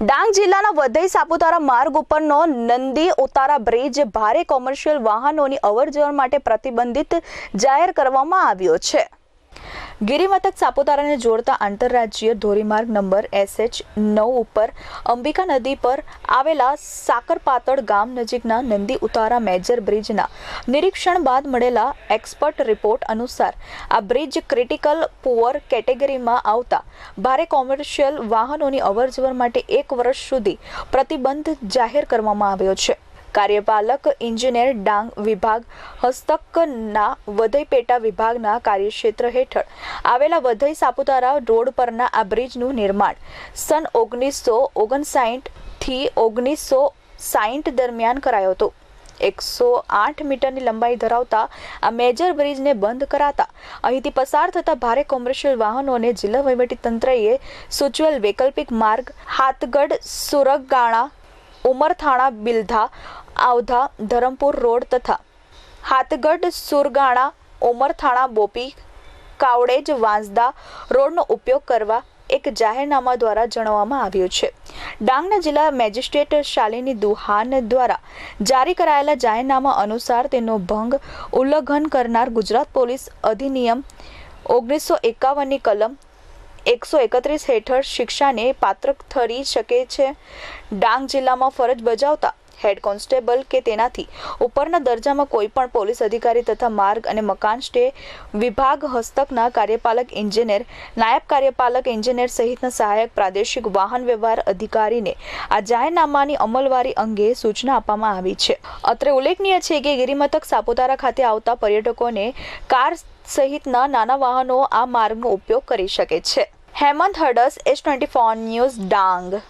ડાંગ જિલ્લાના વધઈ સાપુતારા માર્ગ ઉપરનો નંદી ઉતારા બ્રિજ ભારે કોમર્શિયલ વાહનોની અવરજવર માટે પ્રતિબંધિત જાહેર કરવામાં આવ્યો છે. ગિરિમથક સાપુતારાને જોડતા આંતરરાજ્ય ધોરીમાર્ગ નંબર એસએચ નવ ઉપર અંબિકા નદી પર આવેલા સાકરપાતળ ગામ નજીકના નંદી ઉતારા મેજર બ્રિજના નિરીક્ષણ બાદ મળેલા એક્સપર્ટ રિપોર્ટ અનુસાર આ બ્રિજ ક્રિટિકલ પુઅર કેટેગરીમાં આવતા ભારે કોમર્શિયલ વાહનોની અવરજવર માટે એક વર્ષ સુધી પ્રતિબંધ જાહેર કરવામાં આવ્યો છે. કાર્યપાલક ઇજનેર ડાંગ વિભાગ હસ્તકના વધઈ પેટા વિભાગના કાર્યક્ષેત્ર હેઠળ આવેલા વધઈ સાપુતારા રોડ પરના આ બ્રિજનું નિર્માણ સન ઓગણીસો ઓગણસાઠથી ઓગણીસો સાઠ દરમિયાન કરાયો હતો. એકસો આઠ મીટરની લંબાઈ ધરાવતા આ મેજર બ્રિજને બંધ કરાતા અહીંથી પસાર થતા ભારે કોમર્શિયલ વાહનોને જિલ્લા વહીવટીતંત્રએ સૂચવેલ વૈકલ્પિક માર્ગ હાથગઢ સુરગાણા ઉમરથાણા બિલધા આવધા, ધરમપુર રોડ તથા હાથગઢ, સુરગાણા, ઉમરથાણા, બોપી, કાવડેજ, વાંસદા રોડનો ઉપયોગ કરવા એક જાહેરનામા દ્વારા જણાવવામાં આવ્યું છે. ડાંગના જિલ્લા મેજિસ્ટ્રેટ શાલિની દુહાન દ્વારા જારી કરાયેલા જાહેરનામા અનુસાર તેનો ભંગ ઉલ્લંઘન કરનાર ગુજરાત પોલીસ અધિનિયમ ઓગણીસો એકાવનની કલમ એકસો એકત્રીસ હેઠળ શિક્ષાને પાત્ર ઠરી શકે છે. ડાંગ જિલ્લામાં ફરજ બજાવતા હેડ કોન્સ્ટેબલ કે તેનાથી ઉપરના દરજામાં કોઈ પણ પોલીસ અધિકારી તથા માર્ગ અને મકાન સ્ટે વિભાગ હસ્તકના કાર્યપાલક ઇજનેર નાયબ કાર્યપાલક ઇજનેર સહિતના સહાયક પ્રાદેશિક વાહન વ્યવહાર અધિકારીને આ જાહેરનામાની અમલવારી અંગે સૂચના આપવામાં આવી છે. અત્રે ઉલ્લેખનીય છે કે ગિરિમથક સાપુતારા ખાતે આવતા પર્યટકોને કાર સહિતના નાના વાહનો આ માર્ગનો ઉપયોગ કરી શકે છે. Hemant Hadas, S twenty four news, Dang.